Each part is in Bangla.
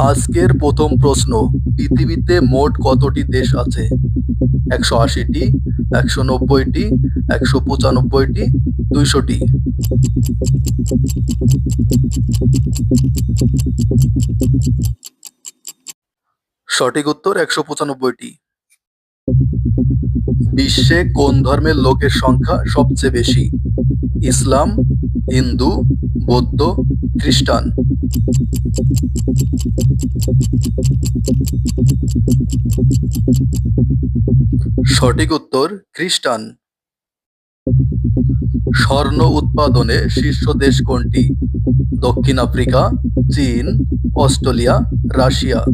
আজকের প্রথম প্রশ্ন, পৃথিবীতে মোট কতটি দেশ আছে? একশো আশিটি, একশো নব্বইটি, একশো পঁচানব্বইটি, দুইশোটি। সঠিক উত্তর একশো পঁচানব্বইটি। বিশ্বে কোন ধর্মের লোকের সংখ্যা সবচেয়ে বেশি? ইসলাম হিন্দু, বৌদ্ধ, খ্রিস্টান। সঠিক উত্তর, খ্রিস্টান। স্বর্ণ উৎপাদনে শীর্ষ দেশ কোনটি? দক্ষিণ আফ্রিকা, চীন, অস্ট্রেলিয়া, রাশিয়া।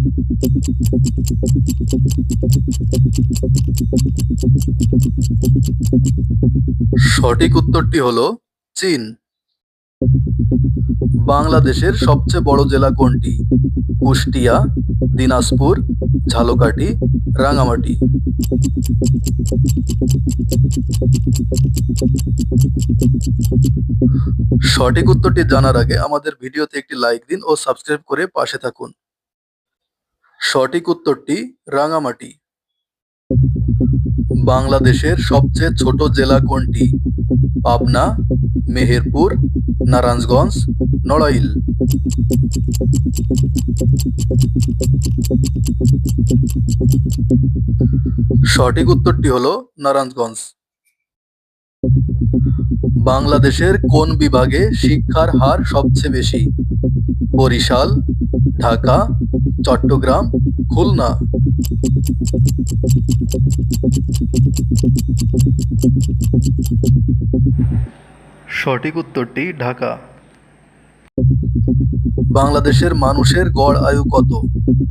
সঠিক উত্তরটি হলো চীন। বাংলাদেশের সবচেয়ে বড় জেলা কোনটি? কুষ্টিয়া, দিনাজপুর, ঝালকাঠি রাঙামাটি সঠিক উত্তরটি জানার আগে আমাদের ভিডিওতে একটি লাইক দিন ও সাবস্ক্রাইব করে পাশে থাকুন। সঠিক উত্তরটি রাঙামাটি বাংলাদেশের সবচেয়ে ছোট জেলা কোনটি? পাবনা, মেহেরপুর নারায়ণগঞ্জ, নড়াইল। সঠিক উত্তরটি হলো নারায়ণগঞ্জ। বাংলাদেশের কোন বিভাগে শিক্ষার হার সবচেয়ে বেশি? বরিশাল, ঢাকা, চট্টগ্রাম, খুলনা। সঠিক উত্তরটি ঢাকা। বাংলাদেশের মানুষের গড় আয়ু কত?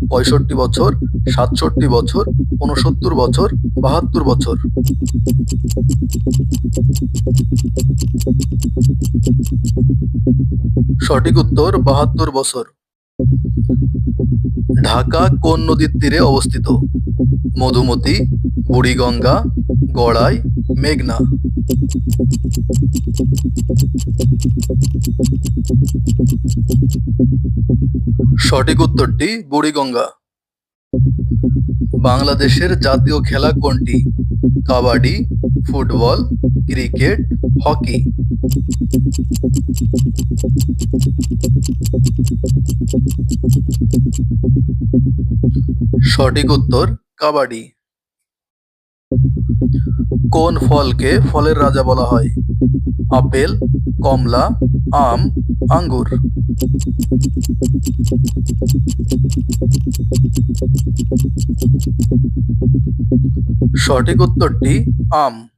পঁয়ষট্টি বছর, সাতষট্টি বছর উনসত্তর বছর, বাহাত্তর বছর? সঠিক উত্তর, বাহাত্তর বছর। ঢাকা কোন নদীর তীরে অবস্থিত? মধুমতি, বুড়িগঙ্গা, গড়াই, মেঘনা। সঠিক উত্তরটি বুড়িগঙ্গা। বাংলাদেশের জাতীয় খেলা কোনটি? Kabaddi football cricket hockey. সঠিক উত্তর কাবাডি। কোন ফলকে ফলের রাজা বলা হয়? আপেল কমলা আম আঙ্গুর। সঠিক উত্তরটি আম।